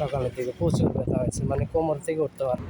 সকালের দিকে প্রচুর ব্যথা হয়েছে মানে কোমর থেকে উঠতে পারে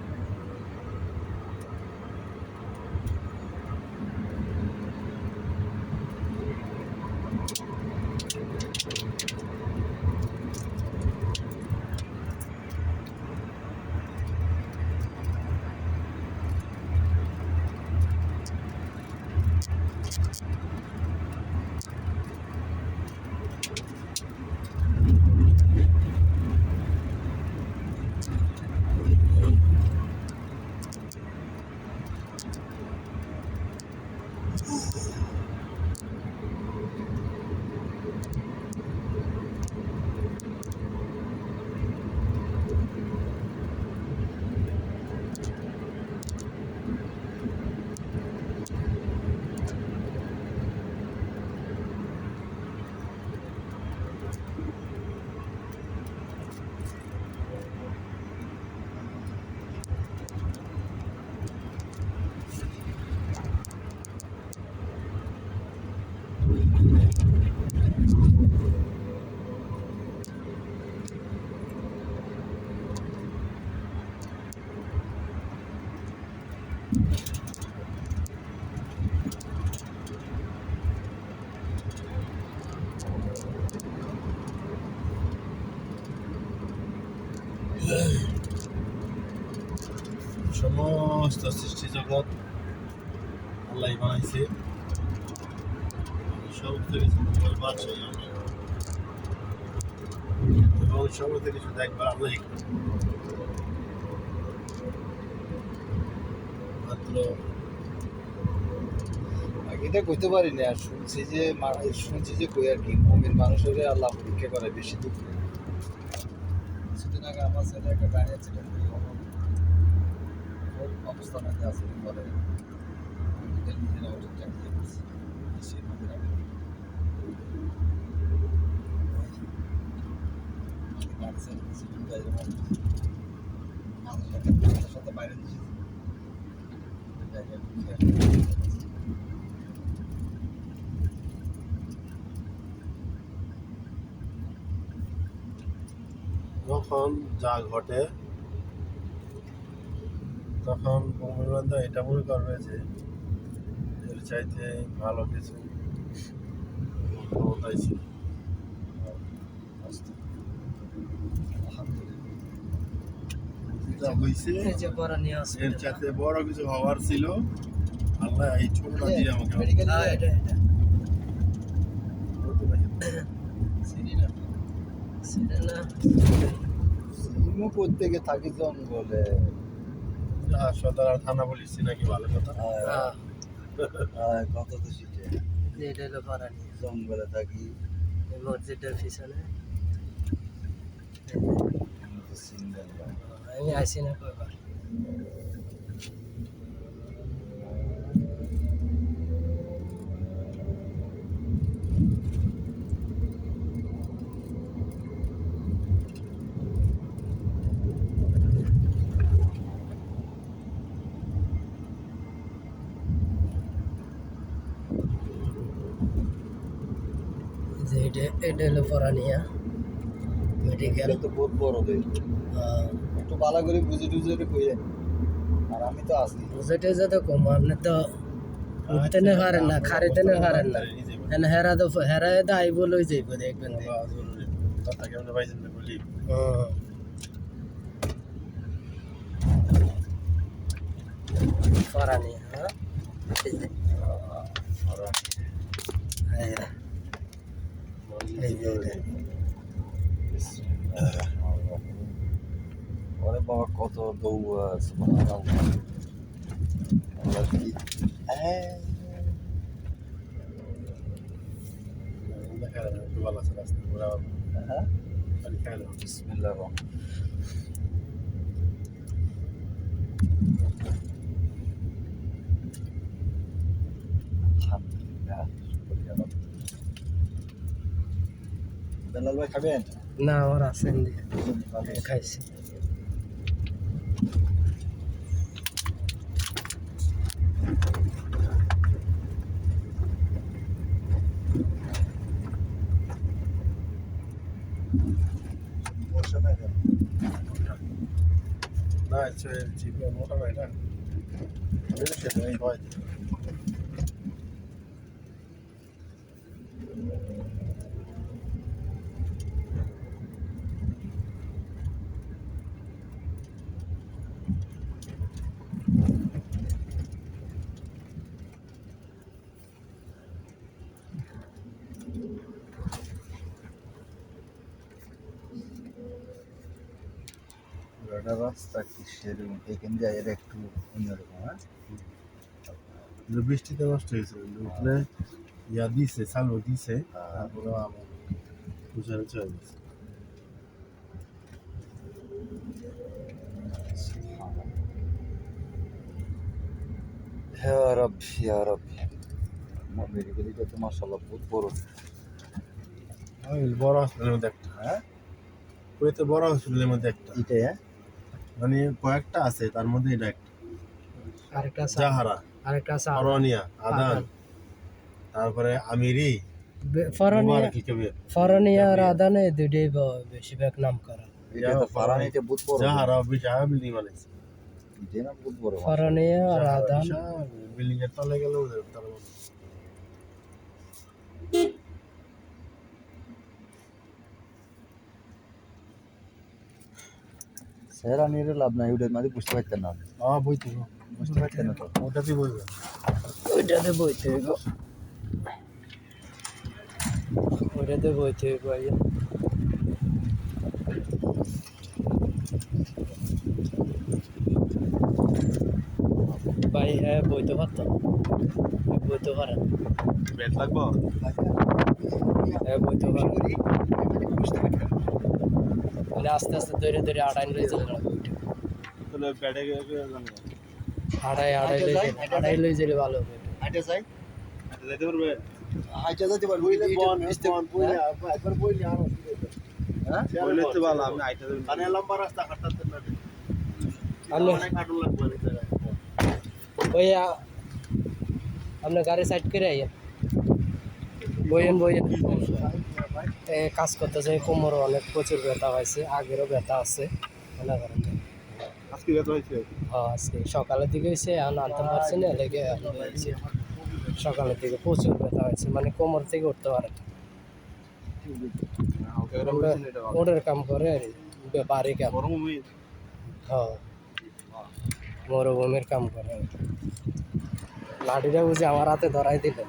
সমস্ত সৃষ্টি জগৎ আল্লাহ বানাইছে সমস্ত কিছু তোমার বাদশাহী আল্লাহ এবং সমস্ত কিছু দেখবার আল্লাহ মাত্র এটা কইতে পারি না আর শুনছি যে মা- শুনছি যে কই আর কি মমিন মানুষের আল্লাহ পরীক্ষা করে বেশি দুঃখ আমার ছেলে একটা গাড়ি অ্যাক্সিডেন্ট করে ওর অবস্থা নাকি আছে বলে মেডিকেল নিজেরা ওটা ট্যাক দিয়ে করছে। সে মধ্যে গাড়ি ছেড়ে দিয়েছে গাড়ির মধ্যে মানুষের সাথে বাইরে দিয়েছে যখন যা ঘটে তখন বঙ্গবন্ধু এটা মনে করবে যে এর চাইতে ভালো কিছু ক্ষমতায় ছিল। এর চাইতে বড় কিছু হওয়ার ছিল। আল্লাহ এই ছোটটা দিয়ে আমাকে সেটা সিমও প্রত্যেকে থাকি জঙ্গলে। আর থানা পুলিশ নাকি ভালো কথা? হ্যাঁ। কত তো শীতে এটা হলো জঙ্গলে থাকি। এই মসজিদের পিছনে। আমি আসি না কয়বার। এটা এটা হলো পরানিয়া মেডিকেল তো বহুত বড় দেশ একটু ভালো করে বুঝে টুঝে এটা আর আমি তো আছি। বুঝেটে যাতে কম আপনি তো উঠতে নে পারেন না খারিতে নে পারেন না। এনে হেরা তো হেরা তো আইব লই যাইব দেখবেন দে। কথা কেমন পাইছেন বলি হুম। পরানি হ্যাঁ এই যে, এই যে, এই যে, এই যে। ওরে বাবা কত দৌড় আছে আল্লাহ কি হ্যাঁ দেখা একটু ভালো আছে রাস্তা ঘোরা হ্যাঁ খালি খাই না বিসমিল্লাহ রহমান আলহামদুলিল্লাহ শুকরিয়া আল্লাহ। বেলাল ভাই খাবেন না আমার আছেন খাইছি না চিপে মোটা না এটা সেটা এই হয় এটা রাস্তা কি সেরকম এখান দিয়ে এর একটু অন্যরকম হ্যাঁ? বৃষ্টিতে নষ্ট হয়েছে উঠলে ইয়া দিছে চালু দিছে তারপরে আমার তুষারে চলে গেছে হ্যাঁ হ্যাঁ বহুত বড়। ওই বড় হসপিটালের মধ্যে একটা হ্যাঁ? কুয়েতে বড় হসপিটালের মধ্যে একটা। এটা হ্যাঁ? মানে কয়েকটা আছে তার মধ্যে এটা একটা। আরেকটা আছে জাহারা আরেকটা আছে অরনিয়া আদান। তারপরে আমিরি ফরানিয়া ফরানিয়া আর আদানে বেশিরভাগ নাম করা এটা তো বড়। জাহারা বিশাল বিল্ডিং বানাইছে। এটা না বহুত বড় ফরানিয়া আর আদান বিল্ডিং এর তলে গেলে ওদের তার সেরা নিয়ে লাভ নাই ওটা মাঝে বুঝতে পারতেন না হ্যাঁ বইতে বুঝতে পারতেন না তো? ওটাতেই বইবে। ওইটাতে বইতে হইব। ওইটাতে বইতে হইব আইয়া। ভাই হ্যাঁ বইতে পারতাম। বইতে পারেন। ব্যাট লাগবো? হ্যাঁ বইতে পারেন। বুঝতে পারতেন মানে আস্তে আস্তে ধরে ধরে আড়াই লই চলে তাহলে ব্যাটে আড়াই আড়াই লই যাবে আড়াই লই গেলে ভালো হবে আইটা যাই যাইতে পারবে আইটা যাইতে পারবো বইলে বন বন বইলে হ্যাঁ একবার বইলে আর হ্যাঁ বইলে তো ভালো আপনি আইটা দেবেন কানে লম্বা রাস্তা কাটতে না আপনি অনেক কাটুন লাগবে অনেক জায়গায় ওই আ- আপনার গাড়ি সাইড করে আইয়েন বইয়েন বইয়েন এ, কাজ করতে যাই কোমরও অনেক প্রচুর ব্যথা হয়েছে আগেরও ব্যথা আছে মনে করেন আজকে কত হয়েছে? হ্যাঁ, আজকে। সকালের দিকে হয়েছে এখন আনতে পারছি না লেগে হয়েছে। সকালের দিকে প্রচুর ব্যথা হয়েছে মানে কোমর থেকে উঠতে পারে মোড়ের কাম করে বাড়ি কাম। হ্যাঁ মরুভূমির কাম করে লাঠিটা বুঝে আমার হাতে ধরাই দিলেন